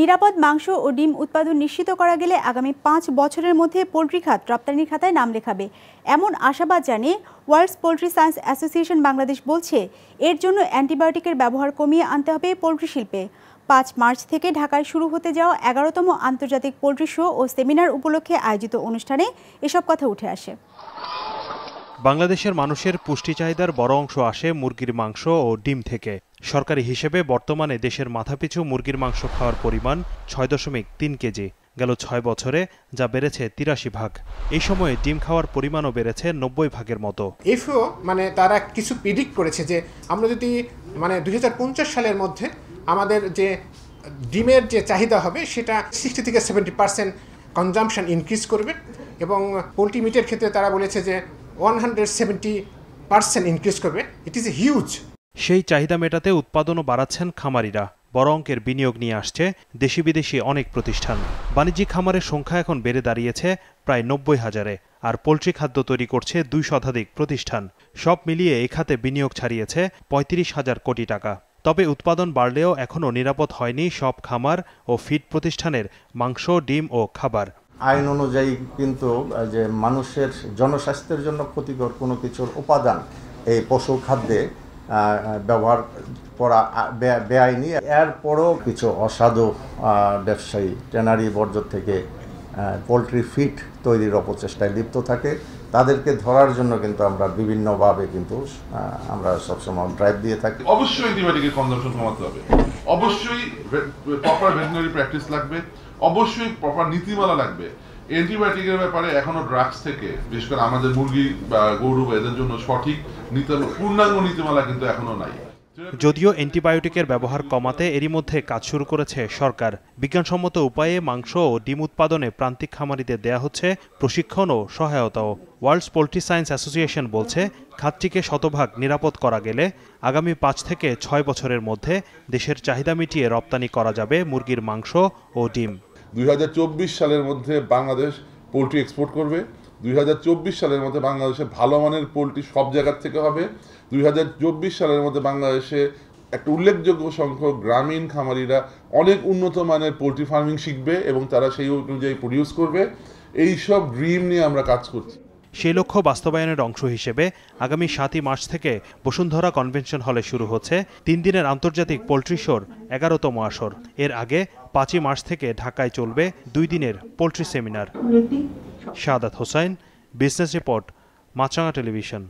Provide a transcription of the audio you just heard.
নিরাপদ মাংস ও ডিম উৎপাদন নিশ্চিত করা গেলে আগামী পাঁচ বছরের মধ্যে পোলট্রি খাত রপ্তানির খাতায় নাম লেখাবে। এমন আশাবাদ জানিয়ে world's poultry science association Bangladesh বলছে, এর জন্য অ্যান্টিবায়োটিকের ব্যবহার কমিয়ে আনতে হবে পোলট্রি শিল্পে। পাঁচ মার্চ থেকে ঢাকায় শুরু হতে যাওয়া এগারোতম আন্তর্জাতিক পোলট্রি শো ও সেমিনার উপলক্ষে আয়োজিত অনুষ্ঠানে এসব কথা উঠে আসে। বাংলাদেশের মানুষের পুষ্টি চাহিদার বড় অংশ আসে মুরগির মাংস ও ডিম থেকে। সরকারি হিসেবে বর্তমানে দেশের মাথাপিছু মুরগির মাংস খাওয়ার পরিমাণ ছয় দশমিক তিন কেজি। গেল ছয় বছরে যা বেড়েছে তিরাশি ভাগ। এই সময়ে ডিম খাওয়ার পরিমাণও বেড়েছে নব্বই ভাগের মতো। এফও মানে তারা কিছু প্রিডিক্ট করেছে যে, আমরা যদি মানে দুই হাজার পঞ্চাশ সালের মধ্যে আমাদের যে ডিমের যে চাহিদা হবে, সেটা সিক্সটি থেকে সেভেন্টি পার্সেন্ট কনজামশন ইনক্রিজ করবে এবং পোলট্রি মিটের ক্ষেত্রে তারা বলেছে যে one hundred seventy percent increase করবে। ইট ইজ হিউজ সেই চাহিদা মেটাতে উৎপাদনও বাড়াচ্ছেন খামারিরা। বড় অঙ্কের বিনিয়োগ নিয়ে আসছে দেশি বিদেশি অনেক প্রতিষ্ঠান। বাণিজ্যিক খামারের সংখ্যা এখন বেড়ে দাঁড়িয়েছে প্রায় নব্বই হাজারে। আর পোলট্রি খাদ্য তৈরি করছে দুই শতাধিক প্রতিষ্ঠান। সব মিলিয়ে এ খাতে বিনিয়োগ ছাড়িয়েছে পঁয়ত্রিশ হাজার কোটি টাকা। তবে উৎপাদন বাড়লেও এখনও নিরাপদ হয়নি সব খামার ও ফিড প্রতিষ্ঠানের মাংস, ডিম ও খাবার। আইন অনুযায়ী কিন্তু যে মানুষের জনস্বাস্থ্যের জন্য ক্ষতিকর কোনো কিছুর উপাদান এই পশু খাদ্যে ব্যবহার করা বেআইনি। এরপরও কিছু অসাধু ব্যবসায়ী ট্যানারি বর্জ্য থেকে পোলট্রি ফিট তৈরির অপচেষ্টায় লিপ্ত থাকে। তাদেরকে ধরার জন্য কিন্তু আমরা বিভিন্নভাবে কিন্তু আমরা সবসময় ড্রাইভ দিয়ে থাকি। অবশ্যই অ্যান্টিবায়োটিকের কনজামশন কমাতে হবে। অবশ্যই প্রপার ভেটেনারি প্র্যাকটিস লাগবে। অবশ্যই প্রপার নীতিমালা লাগবে। অ্যান্টিবায়োটিকের ব্যাপারে এখনও ড্রাগস থেকে, বিশেষ করে আমাদের মুরগি বা গরু এদের জন্য সঠিক নীতি, পূর্ণাঙ্গ নীতিমালা কিন্তু এখনও নাই। যদিও অ্যান্টিবায়োটিকের ব্যবহার কমাতে এরই মধ্যে কাজ শুরু করেছে সরকার। বিজ্ঞানসম্মত উপায়ে মাংস ও ডিম উৎপাদনে প্রান্তিক খামারিদের দেয়া হচ্ছে প্রশিক্ষণ ও সহায়তাও। ওয়ার্ল্ডস পোলট্রি সায়েন্স অ্যাসোসিয়েশন বলছে, খাতটিকে শতভাগ নিরাপদ করা গেলে আগামী পাঁচ থেকে ছয় বছরের মধ্যে দেশের চাহিদা মিটিয়ে রপ্তানি করা যাবে মুরগির মাংস ও ডিম। দুই হাজার চব্বিশ সালের মধ্যে বাংলাদেশ পোলট্রি এক্সপোর্ট করবে। দুই সালের মধ্যে বাংলাদেশে ভালো মানের পোলট্রি সব জায়গার থেকে হবে। দুই হাজার চব্বিশ সালের মধ্যে বাংলাদেশে একটা উল্লেখযোগ্য সংখ্যক গ্রামীণ খামারিরা অনেক উন্নত মানের পোলট্রি ফার্মিং শিখবে এবং তারা সেই অনুযায়ী প্রডিউস করবে। এই সব ড্রিম নিয়ে আমরা কাজ করছি। সেই লক্ষ্য বাস্তবায়নের অংশ হিসেবে আগামী সাতই মার্চ থেকে বসুন্ধরা কনভেনশন হলে শুরু হচ্ছে তিন দিনের আন্তর্জাতিক পোলট্রি শোর, এগারোতম আসর। এর আগে পাঁচই মার্চ থেকে ঢাকায় চলবে দুই দিনের poultry seminar. Shahadat Hossain business report Maasranga television.